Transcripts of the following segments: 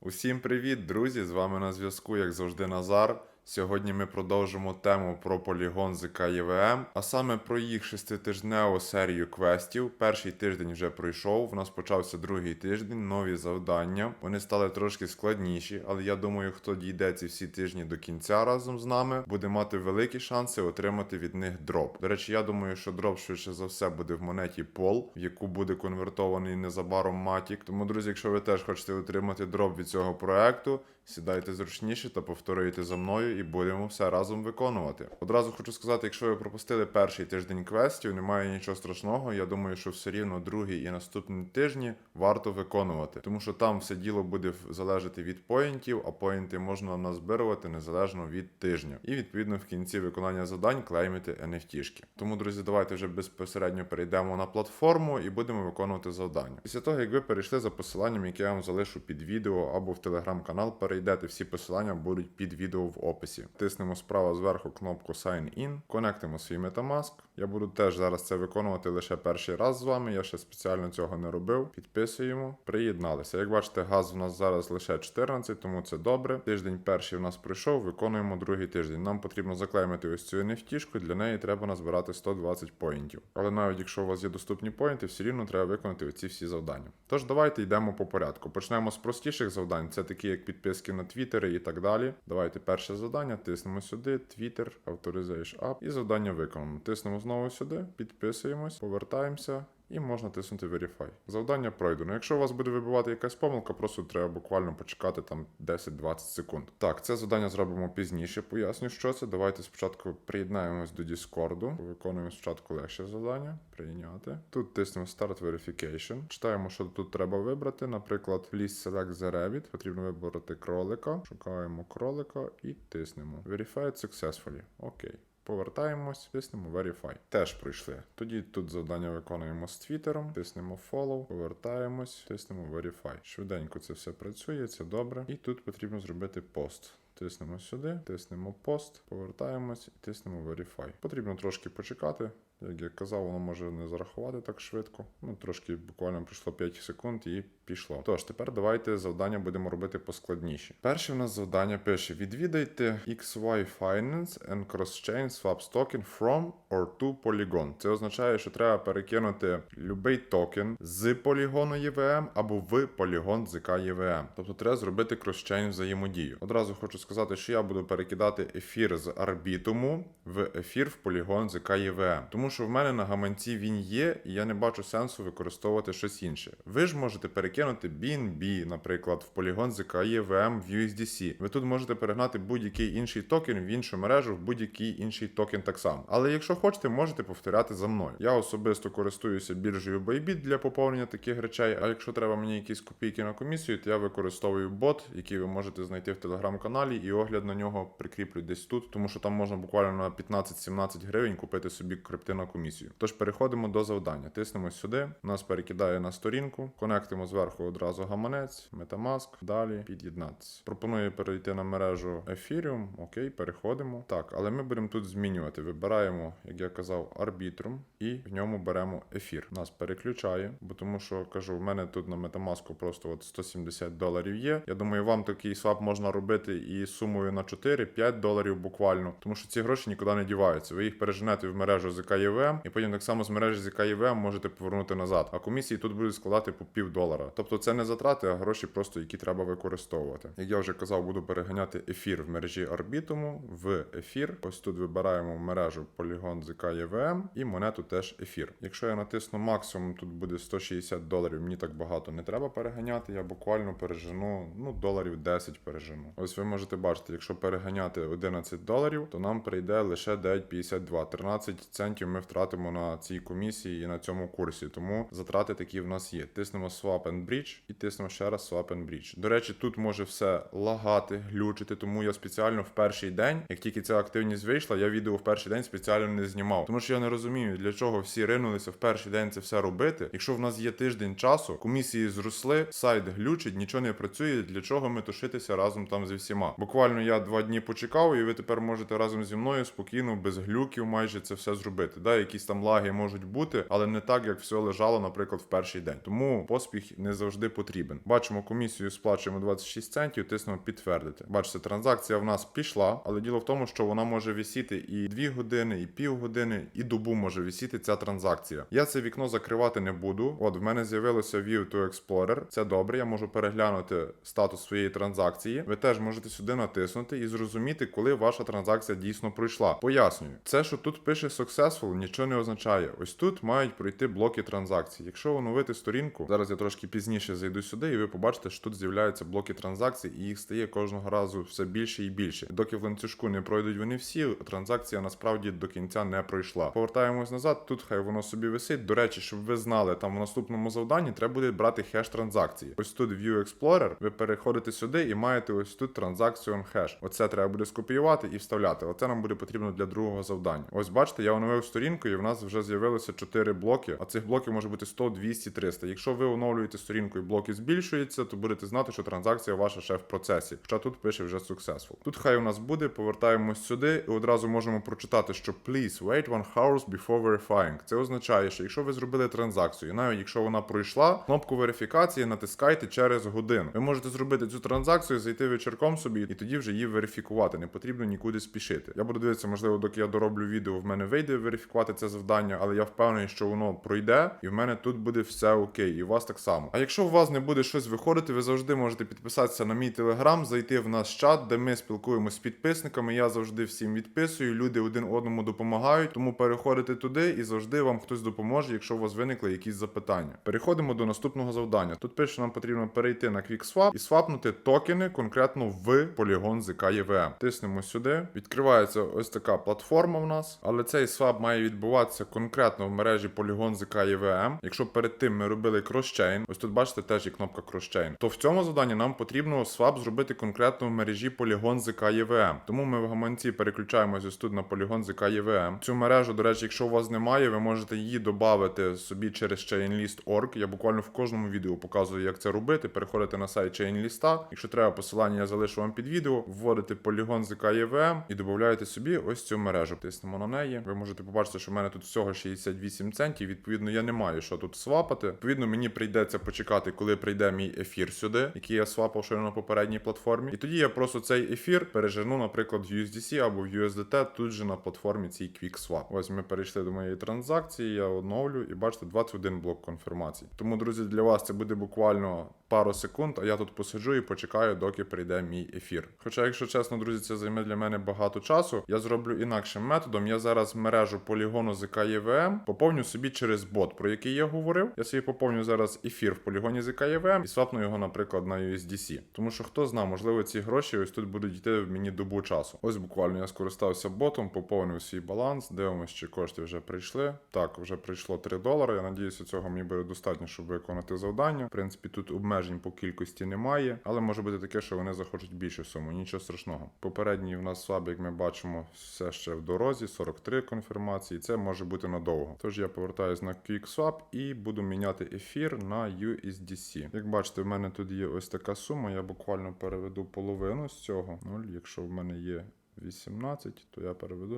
Усім привіт, друзі! З вами на зв'язку, як завжди, Назар. Сьогодні ми продовжимо тему про полігон ЗК ЄВМ, а саме про їх шеститижневу серію квестів. Перший тиждень вже пройшов. В нас почався другий тиждень, нові завдання. Вони стали трошки складніші, але я думаю, хто дійде ці всі тижні до кінця разом з нами, буде мати великі шанси отримати від них дроп. До речі, я думаю, що дроп швидше за все буде в монеті Пол, в яку буде конвертований незабаром Матік. Тому, друзі, якщо ви теж хочете отримати дроп від цього проекту, сідайте зручніше та повторюйте за мною, і будемо все разом виконувати. Одразу хочу сказати, якщо ви пропустили перший тиждень квестів, немає нічого страшного. Я думаю, що все рівно другий і наступні тижні варто виконувати, тому що там все діло буде залежати від поінтів, а поінти можна назбирувати незалежно від тижня. І відповідно в кінці виконання завдань клеймити NFT-шки. Тому, друзі, давайте вже безпосередньо перейдемо на платформу і будемо виконувати завдання. Після того, як ви перейшли за посиланням, яке я вам залишу під відео або в телеграм-канал, перейдете. Всі посилання будуть під відео в описі. Тиснемо справа зверху кнопку Sign In, конектимо свій Metamask. Я буду теж зараз це виконувати лише перший раз з вами. Я ще спеціально цього не робив. Підписуємо, приєдналися. Як бачите, газ в нас зараз лише 14, тому це добре. Тиждень перший в нас пройшов, виконуємо другий тиждень. Нам потрібно заклеймити ось цю NFT-шку, Для неї треба назбирати 120 поінтів. Але навіть якщо у вас є доступні поінти, все рівно треба виконати оці всі завдання. Тож давайте йдемо по порядку. Почнемо з простіших завдань. Це такі як підписки на твіттери і так далі. Давайте перше завдання, тиснемо сюди, Twitter, Authorization ап і завдання виконано. Тиснемо знову сюди, підписуємось, повертаємося. І можна тиснути Verify. Завдання пройдено. Якщо у вас буде вибивати якась помилка, просто треба буквально почекати там 10-20 секунд. Так, це завдання зробимо пізніше. Поясню, що це. Давайте спочатку приєднаємось до Discord. Виконуємо спочатку легше завдання. Прийняти. Тут тиснемо Start Verification. Читаємо, що тут треба вибрати. Наприклад, Please Select the Rabbit. Потрібно вибрати кролика. Шукаємо кролика і тиснемо. Verified successfully. Окей. Повертаємось, тиснемо Verify. Теж пройшли. Тоді тут завдання виконуємо з твіттером, тиснемо Follow, повертаємось, тиснемо Verify. Швиденько це все працює, це добре. І тут потрібно зробити пост. Тиснемо сюди, тиснемо пост, повертаємось і тиснемо Verify. Потрібно трошки почекати. Як я казав, воно може не зарахувати так швидко. Ну, трошки буквально пройшло 5 секунд і пішло. Тож, тепер давайте завдання будемо робити поскладніші. Перше в нас завдання пише: відвідайте XY Finance and Cross-Chain Swaps Token from or to Polygon. Це означає, що треба перекинути будь-який токен з полігону EVM або в полігон ЗК EVM. Тобто треба зробити кросчейн взаємодію. Одразу хочу сказати, що я буду перекидати ефір з арбітуму в ефір в полігон ЗК EVM. Тому що в мене на гаманці він є, і я не бачу сенсу використовувати щось інше. Ви ж можете перекинути BNB, наприклад, в полігон ЗК EVM в USDC. Ви тут можете перегнати будь-який інший токен в іншу мережу, в будь-який інший токен так само. Але якщо хочете, можете повторяти за мною. Я особисто користуюся біржею Bybit для поповнення таких речей. А якщо треба мені якісь копійки на комісію, то я використовую бот, який ви можете знайти в телеграм-каналі, і огляд на нього прикріплю десь тут, тому що там можна буквально на 15-17 гривень купити собі крипти на комісію. Тож переходимо до завдання. Тиснемо сюди, нас перекидає на сторінку, конектимо зверху одразу гаманець, Metamask, далі під'єднатися. Пропоную перейти на мережу Ethereum. Окей, переходимо. Так, але ми будемо тут змінювати. Вибираємо, як я казав, Arbitrum і в ньому беремо ефір. Нас переключає, бо тому що кажу, в мене тут на Metamask просто от 170 доларів є. Я думаю, вам такий свап можна робити і сумою на 4-5 доларів буквально, тому що ці гроші нікуди не діваються. Ви їх переженете в мережу ЗК ЄВМ, і потім так само з мережі ЗК ЄВМ можете повернути назад. А комісії тут будуть складати по пів долара. Тобто це не затрати, а гроші просто які треба використовувати. Як я вже казав, буду переганяти ефір в мережі Арбітуму в ефір. Ось тут вибираємо мережу Polygon ЗК ЄВМ і монету теж ефір. Якщо я натисну максимум, тут буде 160 доларів. Мені так багато не треба переганяти. Я буквально пережену ну доларів 10 пережену. Ось ви можете бачити, якщо переганяти 11 доларів, то нам прийде лише 9,52. 13 центів ми втратимо на цій комісії і на цьому курсі. Тому затрати такі в нас є. Тиснемо Swap and Bridge і тиснемо ще раз Swap and Bridge. До речі, тут може все лагати, глючити, тому я спеціально в перший день, як тільки ця активність вийшла, я відео в перший день спеціально не знімав. Тому що я не розумію, для чого всі ринулися в перший день це все робити. Якщо в нас є тиждень часу, комісії зросли, сайт глючить, нічого не працює. Для чого ми тушитися разом там зі всіма? Буквально я два дні почекав, і ви тепер можете разом зі мною спокійно, без глюків, майже це все зробити. Да, якісь там лаги можуть бути, але не так, як все лежало, наприклад, в перший день. Тому поспіх не завжди потрібен. Бачимо комісію, сплачуємо 26 центів, тиснемо підтвердити. Бачите, транзакція в нас пішла, але діло в тому, що вона може висіти і 2 години, і пів години, і добу може висіти ця транзакція. Я це вікно закривати не буду. От в мене з'явилося View to Explorer. Це добре. Я можу переглянути статус своєї транзакції. Ви теж можете сюди натиснути і зрозуміти, коли ваша транзакція дійсно пройшла. Пояснюю, це, що тут пише successful, нічого не означає. Ось тут мають пройти блоки транзакцій. Якщо оновити сторінку, зараз я трошки пізніше зайду сюди, і ви побачите, що тут з'являються блоки транзакцій, і їх стає кожного разу все більше і більше. Доки в ланцюжку не пройдуть вони всі, транзакція насправді до кінця не пройшла. Повертаємось назад. Тут хай воно собі висить. До речі, щоб ви знали, там в наступному завданні треба буде брати хеш транзакції. Ось тут View Explorer, ви переходите сюди і маєте ось тут транзакцію хеш. Оце треба буде скопіювати і вставляти. Оце нам буде потрібно для другого завдання. Ось бачите, я оновив сторінку, і в нас вже з'явилося 4 блоки. А цих блоків може бути 100, 200, 300. Якщо ви оновлюєте сторінку і блоки збільшуються, то будете знати, що транзакція ваша ще в процесі. Хоча тут пише вже successful. Тут хай у нас буде, повертаємось сюди і одразу можемо прочитати, що please wait one hours before verifying. Це означає, що якщо ви зробили транзакцію, навіть якщо вона пройшла, кнопку верифікації натискайте через годину. Ви можете зробити цю транзакцію, зайти вечірком собі і тоді вже її верифікувати. Не потрібно нікуди спішити. Я буду дивитися, можливо, доки я дороблю відео, в мене вийде верифікувати це завдання, але я впевнений, що воно пройде, і в мене тут буде все окей, і у вас так само. А якщо у вас не буде щось виходити, ви завжди можете підписатися на мій телеграм, зайти в наш чат, де ми спілкуємося з підписниками. Я завжди всім відписую. Люди один одному допомагають. Тому переходите туди і завжди вам хтось допоможе, якщо у вас виникли якісь запитання. Переходимо до наступного завдання. Тут пише, нам потрібно перейти на QuickSwap і свапнути токени конкретно в Polygon ZK EVM. Тиснемо сюди. Відкривається ось така платформа в нас, але цей свап має відбуватися конкретно в мережі Polygon ZK EVM. Якщо перед тим ми робили кросчейн, ось тут бачите теж є кнопка кросчейн, то в цьому завданні нам потрібно свап зробити конкретно в мережі Polygon ZK EVM. Тому ми в гаманці переключаємось ось тут на Polygon ZK EVM. Цю мережу, до речі, якщо у вас немає, ви можете її додати собі через chainlist.org. Я буквально в кожному відео показую, як це робити. Переходите на сайт chainlist. Якщо треба посилання, я залишу вам під відео. Вводите Polygon ZK EVM і додаєте собі ось цю мережу. Тиснемо на неї. Ви можете побачити, що в мене тут всього 68 центів. Відповідно, я не маю що тут свапати. Відповідно, мені прийдеться почекати, коли прийде мій ефір сюди, який я свапав ще на попередній платформі. І тоді я просто цей ефір пережену, наприклад, в USDC або в USDT тут же на платформі цій QuickSwap. Ось ми перейшли до моєї транзакції, я оновлю і бачите 21 блок конфірмації. Тому, друзі, для вас це буде буквально пару секунд, а я тут посиджу і почекаю, доки прийде мій ефір. Хоча, якщо чесно, друзі, це займе для мене багато часу. Я зроблю інакшим методом. Я зараз мережу полігону ZK EVM поповню собі через бот, про який я говорив. Я собі поповню зараз ефір в полігоні ZK EVM і свапну його, наприклад, на USDC. Тому що хто знає, можливо, ці гроші ось тут будуть йти в мені добу часу. Ось буквально я скористався ботом, поповнив свій баланс. Дивимося, чи кошти вже прийшли. Так, вже прийшло 3 долари. Я надіюся, цього мені буде достатньо, щоб виконати завдання. В принципі, тут обмежень по кількості немає, але може бути таке, що вони захочуть більшу суму. Нічого страшного. Попередній у нас слаб, як ми бачимо, все ще в дорозі, 43 конфірмації. Це може бути надовго. Тож я повертаюсь на QuickSwap і буду міняти ефір на USDC. Як бачите, в мене тут є ось така сума. Я буквально переведу половину з цього. 0, якщо в мене є 18, то я переведу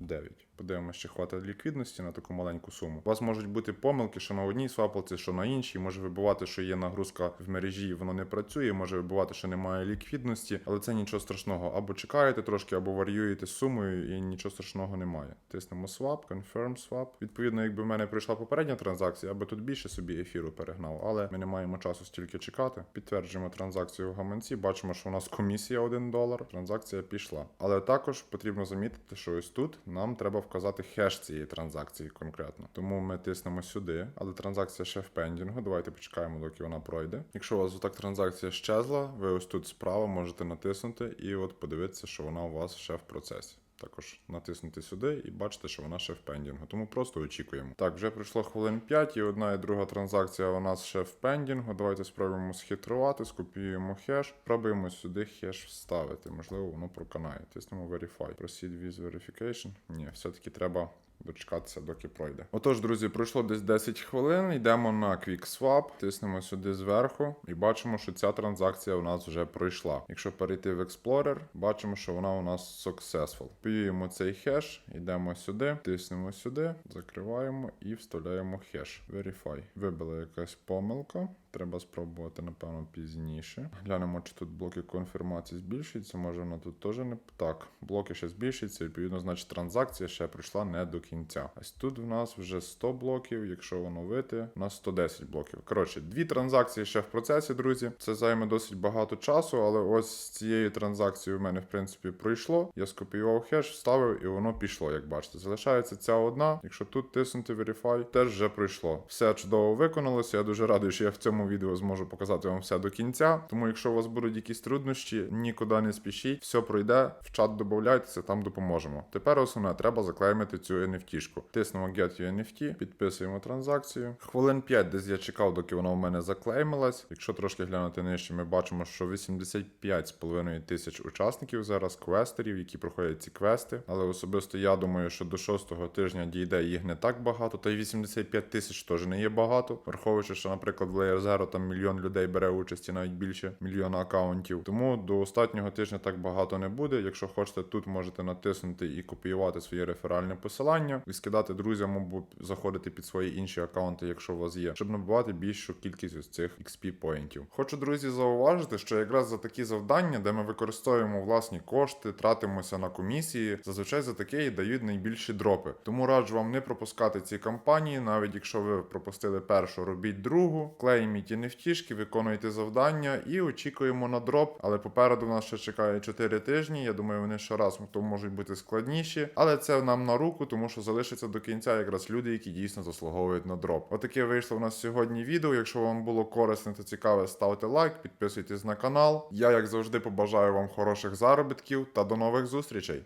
0,9. Подивимося, чи хватить ліквідності на таку маленьку суму. У вас можуть бути помилки, що на одній свапалці, що на іншій. Може вибувати, що є нагрузка в мережі, і воно не працює. Може вибувати, що немає ліквідності, але це нічого страшного. Або чекаєте трошки, або варіюєте сумою, і нічого страшного немає. Тиснемо swap, confirm swap. Відповідно, якби в мене прийшла попередня транзакція, я би тут більше собі ефіру перегнав, але ми не маємо часу стільки чекати. Підтверджуємо транзакцію в гаманці. Бачимо, що у нас комісія 1 долар. Транзакція пішла. Але також потрібно замітити, що ось тут нам треба вказати хеш цієї транзакції конкретно. Тому ми тиснемо сюди, але транзакція ще в пендінгу. Давайте почекаємо, доки вона пройде. Якщо у вас отак транзакція щезла, ви ось тут справа можете натиснути і от подивитися, що вона у вас ще в процесі. Також натиснути сюди і бачите, що вона ще в пендінгу. Тому просто очікуємо. Так, вже пройшло хвилин 5, і одна і друга транзакція у нас ще в пендінгу. Давайте спробуємо схитрувати, скопіюємо хеш. Пробуємо сюди хеш вставити. Можливо, воно проканає. Тиснемо Verify. Proceed with verification. Ні, все-таки треба дочекатися, доки пройде. Отож, друзі, пройшло десь 10 хвилин. Йдемо на QuickSwap, тиснемо сюди зверху і бачимо, що ця транзакція у нас вже пройшла. Якщо перейти в Explorer, бачимо, що вона у нас successful. Копіюємо цей хеш, йдемо сюди, тиснемо сюди, закриваємо і вставляємо хеш. Verify. Вибила якась помилка. Треба спробувати, напевно, пізніше. Глянемо, чи тут блоки конфірмації збільшуються. Може, вона тут теж не так. Блоки ще збільшуються, відповідно, значить транзакція ще прийшла не до кінця. Ось тут в нас вже 100 блоків. Якщо оновити, у нас 110 блоків. Коротше, дві транзакції ще в процесі, друзі. Це займе досить багато часу, але ось з цією транзакцією в мене, в принципі, пройшло. Я скопіював хеш, вставив і воно пішло, як бачите. Залишається ця одна. Якщо тут тиснути Verify, теж вже пройшло. Все чудово виконалося. Я дуже радий, що я в цьому відео зможу показати вам все до кінця. Тому, якщо у вас будуть якісь труднощі, нікуди не спішіть, все пройде. В чат додайтеся, там допоможемо. Тепер основне, треба заклеймити цю NFT-шку. Тиснемо Get you NFT, підписуємо транзакцію. Хвилин 5 десь я чекав, доки вона у мене заклеймилась. Якщо трошки глянути нижче, ми бачимо, що 85,5 тисяч учасників зараз квестерів, які проходять ці квести. Але особисто я думаю, що до 6 тижня дійде їх не так багато, та й 85 тисяч теж не є багато. Враховуючи, що, наприклад, в Layer Zero там мільйон людей бере участь і навіть більше мільйона акаунтів. Тому до останнього тижня так багато не буде. Якщо хочете, тут можете натиснути і копіювати своє реферальне посилання, і скидати друзям або заходити під свої інші акаунти, якщо у вас є, щоб набивати більшу кількість ось цих XP поінтів. Хочу, друзі, зауважити, що якраз за такі завдання, де ми використовуємо власні кошти, тратимося на комісії, зазвичай за таке і дають найбільші дропи. Тому раджу вам не пропускати ці кампанії, навіть якщо ви пропустили першу, робіть другу, клейміть NFT-шки, виконуйте завдання і очікуємо на дроп. Але попереду нас ще чекає 4 тижні. Я думаю, вони щораз то можуть бути складніші, але це нам на руку, тому що залишиться до кінця якраз люди, які дійсно заслуговують на дроп. Отаке вийшло у нас сьогодні відео. Якщо вам було корисне та цікаве, ставте лайк, підписуйтесь на канал. Я, як завжди, побажаю вам хороших заробітків та до нових зустрічей.